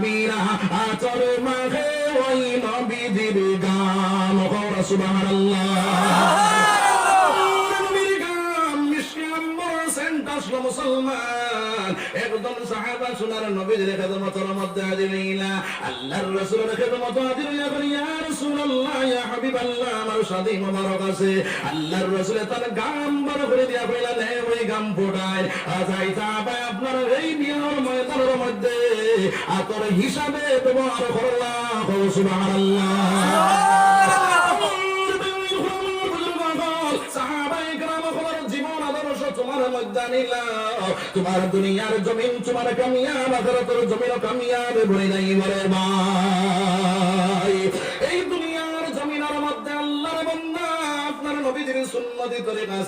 সাবিরা আচর মাঘে ওই নবীজির গান। মুসলমান। একদম সাহাবা সোনার নবীদের খেদমতের মধ্যে হাজির হইলা। আল্লাহর রাসূলের খেদমত হাজির হইয়া বলি ইয়া রাসূলুল্লাহ ইয়া হাবিবাল্লাহ আমার শাদী মোবারক আছে। আল্লাহর রাসূলে তার গাম বড় করে দিয়া কইলা নে ওই গাম ফোটায় আপনার এই বিয়ার ময়দানের মধ্যে আতর হিসাবে ব্যবহার করলাম, সুবহানাল্লাহ। তোমার মধ্যে নিলাম তোমার দুনিয়ার জমিন, তোমার কামিয়াব আখেরাতের জমিন কামিয়াব বলে নাই, বলে এই দুনিয়ার জমিনের মধ্যে আল্লাহর বান্দা আপনার নবীজির সুন্নতি ছাড়িয়া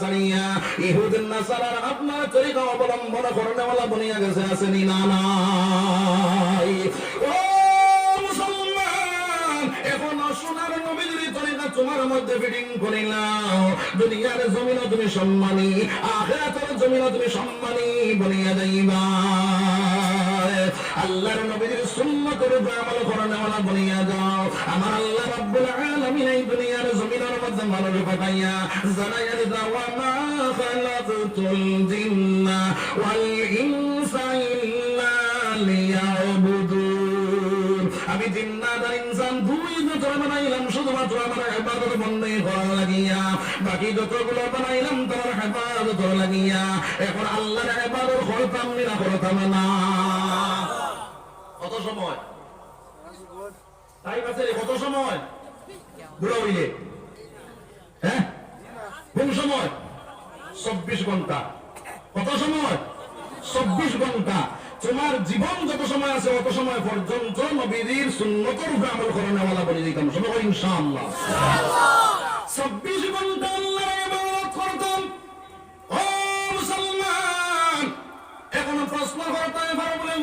ইহুদিন নাসারার আপনার তরিকা অবলম্বন করনেওয়ালা বনিয়া গেছে, আসেনি না নাই ও মুসলমান, এখন সোনার নবীজির তরিকা তোমার মধ্যে ফিটিং করিলাম দুনিয়ার জমিন তুমি সম্মানী, আখেরাতের জমিন তুমি সম্মানী বনিয়া যাইবা। আল্লাহর নবীর সুন্নতের উপর আমল করানো ওয়ালা বনিয়া যাও। আমি জিন্নাত ইনসান দুই যত বানাইলাম, শুধুমাত্র আমার ইবাদত বন্দী করার লাগিয়া। বাকি যতগুলো বানাইলাম তোমার হেফাজত লাগিয়া। এখন আল্লাহর ইবাদত করতাম না করতাম না। কত সময়? আছে কত সময়? বুড়ো হইলে। হ্যাঁ? কোন সময়? চব্বিশ ঘণ্টা। কত সময়? চব্বিশ ঘণ্টা। তোমার জীবন যত সময় আছে, অত সময় পর্যন্ত নবীদের সুন্নতর উপরে আমল করানোওয়ালা বলে দিতাম। সময় ইনশাআল্লাহ। চব্বিশ ঘণ্টা এখন প্রশ্ন করতে পারো বলে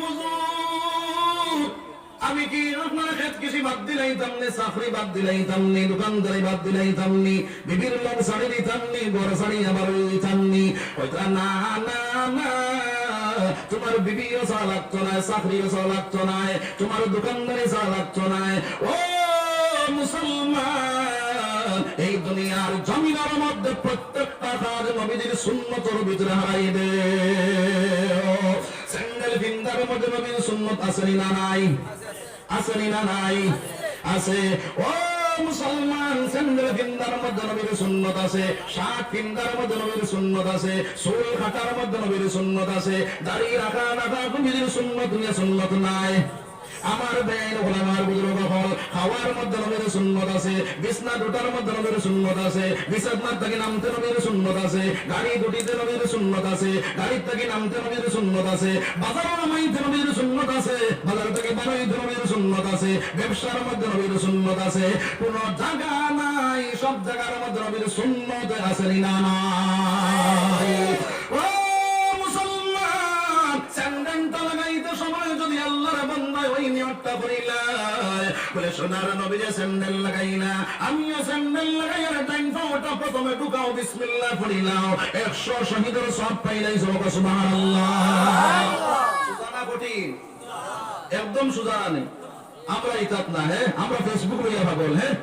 আমি কি আপনার খেত কৃষি বাদ দিলাইতাম নি চাকরি বাদ দিলাইতাম নি দোকানদারি বাদ দিলাইতাম নি বিবির লোক শাড়ি দিতাম বড় শাড়ি আবার দিতাম নি হয়তো না না না, তোমার বিবিও চা লাগতো না, চাকরিও চা তোমার দোকানদারি চা লাগতো ও মুসলমান, এই দুনিয়ার জমিনের মধ্যে প্রত্যেকটা কাজ নবীদের সুন্নতর ভিতরে হারাই দে। স্যান্ডেল ফিন্দার মধ্যে নবীর সুন্নত আসেনি না নাই? আসেনি না নাই? আছে। ও মুসলমান স্যান্ডেল ফিন্দার মধ্যে নবীর সুন্নত আছে শার্ট ফিন্দার মধ্যে নবীর সুন্নত আছে চুল কাটার মধ্যে নবীর সুন্নত আছে, দাড়ি রাখা রাখা নবীর সুন্নত নিয়ে সুন্নত নাই। আমার বেআইন ওলামার বুজুর্গ হল খাওয়ার মধ্যে নবীর সুন্নত আছে, বিছনা দুটার মধ্যে নবীর সুন্নত আছে বিছানার থেকে নামতে নবীর সুন্নত আছে, গাড়ি দুটিতে নবীর সুন্নত আছে, গাড়ির থেকে নামতে নবীর সুন্নত আছে বাজার নামাইতে নবীর সুন্নত আছে, বাজার থেকে বানাইতে নবীর সুন্নত আছে, ব্যবসার মধ্যে নবীর সুন্নত আছে, কোন জায়গা নাই, সব জায়গার মধ্যে নবীর সুন্নত আছে না নাই। বলে সোনার নবী যে স্যান্ডেল লাগাই না। আমিও স্যান্ডেল লাগাই, আর টাইম ওটা প্রথমে ঢুকাও, বিসমিল্লাহ পড়িলাও একশো শহীদের সব পাইলাই সব সুবহানাল্লাহ। সুজানা কঠিন। একদম সুজানা নেই। আমরা ইতাত না হ্যাঁ? আমরা ফেসবুক লইয়া ভাগল হ্যাঁ?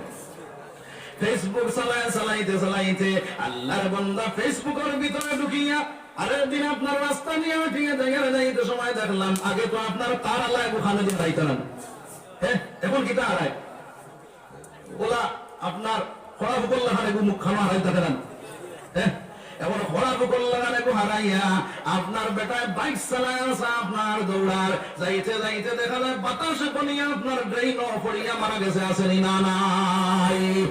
ফেসবুক চালায়, চালাইতে চালাইতে আল্লাহর বান্দা ফেসবুকের ভিতরে ঢুকিয়া, আরেক দিন আপনার রাস্তা নিয়ে উঠিয়ে জায়গায় যাইতে সময় দেখলাম, আগে তো আপনার তার আলায় ওখানে দিন যাইতেন হ্যাঁ এখন কিটা আড়াই ওলা আপনার খরা মুখ খামা হারাই দেখেন হ্যাঁ হারাইয়া আপনার বেটায় বাইক চালায় আপনার দৌড়ার। যাইতে যাইতে দেখা যায় বাতাসে বনিয়া আপনার ড্রেন পড়িয়া মারা গেছে আসেনি না নাই।